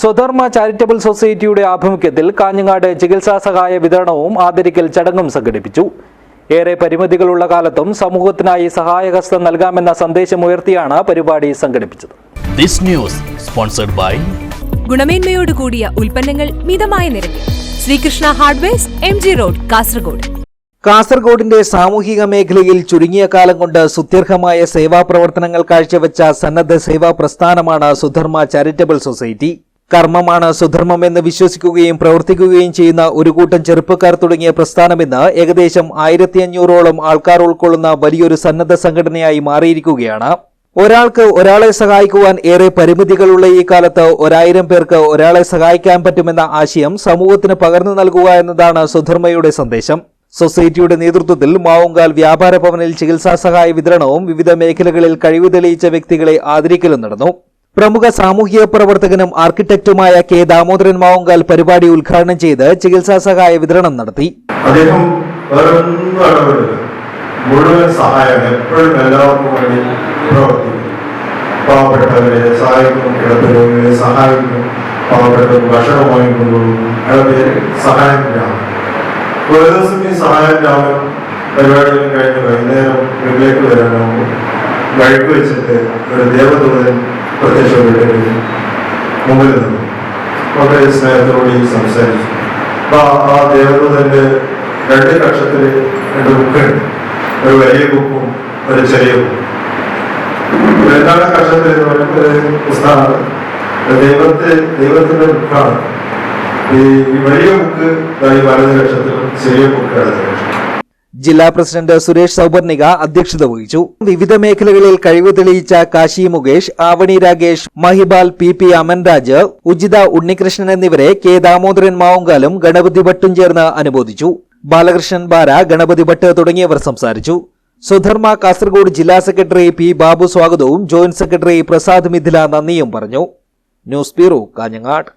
സ്വധർമ്മ charitable സൊസൈറ്റിയുടെ ആഭിമുഖ്യത്തിൽ കാഞ്ഞങ്ങാട് ചികിത്സാ സഹായ വിതരണവും ആദരിക്കൽ ചടങ്ങും സംഘടിപ്പിച്ചു. ഏറെ പരിമിതികളുള്ള കാലത്തും സമൂഹത്തിനായി സഹായഹസ്തം നൽകാമെന്ന സന്ദേശമുയർത്തിയാണ് പരിപാടി സംഘടിപ്പിച്ചത്. This news sponsored by ഗുണമേന്മയോട് കൂടിയ ഉൽപ്പന്നങ്ങൾ മിതമായ നിരക്കിൽ. Sreekrishna hardwares M G road Kasaragod. കാസർഗോഡിന്റെ സാമൂഹിക മേഖലയിൽ ചുരുങ്ങിയ കാലം കൊണ്ട് സുത്യർഹമായ സേവാ പ്രവർത്തനങ്ങൾ കാഴ്ചവെച്ച സന്നദ്ധ സേവാ പ്രസ്ഥാനമാണ് സുധർമ്മ ചാരിറ്റബിൾ സൊസൈറ്റി. കർമ്മമാണ് സുധർമ്മം എന്ന് വിശ്വസിക്കുകയും പ്രവർത്തിക്കുകയും ചെയ്യുന്ന ഒരു കൂട്ടം ചെറുപ്പക്കാർ തുടങ്ങിയ പ്രസ്ഥാനമെന്ന് ഏകദേശം ആയിരത്തി അഞ്ഞൂറോളം ആൾക്കാർ ഉൾക്കൊള്ളുന്ന വലിയൊരു സന്നദ്ധ സംഘടനയായി മാറിയിരിക്കുകയാണ്. ഒരാൾക്ക് ഒരാളെ സഹായിക്കുവാൻ ഏറെ പരിമിതികളുള്ള ഈ കാലത്ത് ഒരായിരം പേർക്ക് ഒരാളെ സഹായിക്കാൻ പറ്റുമെന്ന ആശയം സമൂഹത്തിന് പകർന്നു നൽകുക എന്നതാണ് സുധർമ്മയുടെ സന്ദേശം. സൊസൈറ്റിയുടെ നേതൃത്വത്തിൽ മാവുങ്കാൽ വ്യാപാര ഭവനിൽ ചികിത്സാ സഹായ വിതരണവും വിവിധ മേഖലകളിൽ കഴിവ് തെളിയിച്ച വ്യക്തികളെ ആദരിക്കലും നടന്നു. പ്രമുഖ സാമൂഹിക പ്രവർത്തകനും ആർക്കിടെക്റ്റുമായ കെ ദാമോദരൻ മാവുങ്കാൽ പരിപാടി ഉദ്ഘാടനം ചെയ്ത് ചികിത്സാ സഹായ വിതരണം നടത്തി. അദ്ദേഹം വൈകുന്നേരം വീട്ടിലേക്ക് വഴിക്ക് വെച്ചിട്ട് ഒരു ദേവദൂതൻ പ്രത്യക്ഷപ്പെട്ടിട്ട് മുമ്പിൽ നിന്നു വളരെ സ്നേഹത്തോടെ സംസാരിച്ചു അപ്പൊ ആ- ദേവദൂതന്റെ രണ്ട് കക്ഷത്തിൽ രണ്ട് ബുക്കുണ്ട് ഒരു വലിയ ബുക്കും ഒരു ചെറിയ ബുക്കും രണ്ടാം കക്ഷത്തിൽ എന്ന് പറയുന്നത് ഒരു പുസ്തകമാണ് ദൈവത്തെ ദൈവത്തിന്റെ ബുക്കാണ് ഈ വലിയ ബുക്ക് ഈ വലത് കക്ഷത്തിലും ചെറിയ ബുക്ക് ഇടത് കക്ഷത്തിലും ജില്ലാ പ്രസിഡന്റ് സുരേഷ് സൗപർണിക അധ്യക്ഷത വഹിച്ചു. വിവിധ മേഖലകളിൽ കഴിവ് തെളിയിച്ച കാശി മുകേഷ് ആവണി രാഗേഷ് മഹിബാൽ പി പി അമൻരാജ് ഉജിത ഉണ്ണികൃഷ്ണൻ എന്നിവരെ കെ ദാമോദരൻ മാവുങ്കാലും ഗണപതി ഭട്ടും ചേർന്ന് അനുമോദിച്ചു. ബാലകൃഷ്ണൻ ബാര ഗണപതി ഭട്ട് തുടങ്ങിയവർ സംസാരിച്ചു. സുധർമ്മ കാസർഗോഡ് ജില്ലാ സെക്രട്ടറി പി ബാബു സ്വാഗതവും ജോയിന്റ് സെക്രട്ടറി പ്രസാദ് മിഥില നന്ദിയും പറഞ്ഞു. News bureau Kanhangad.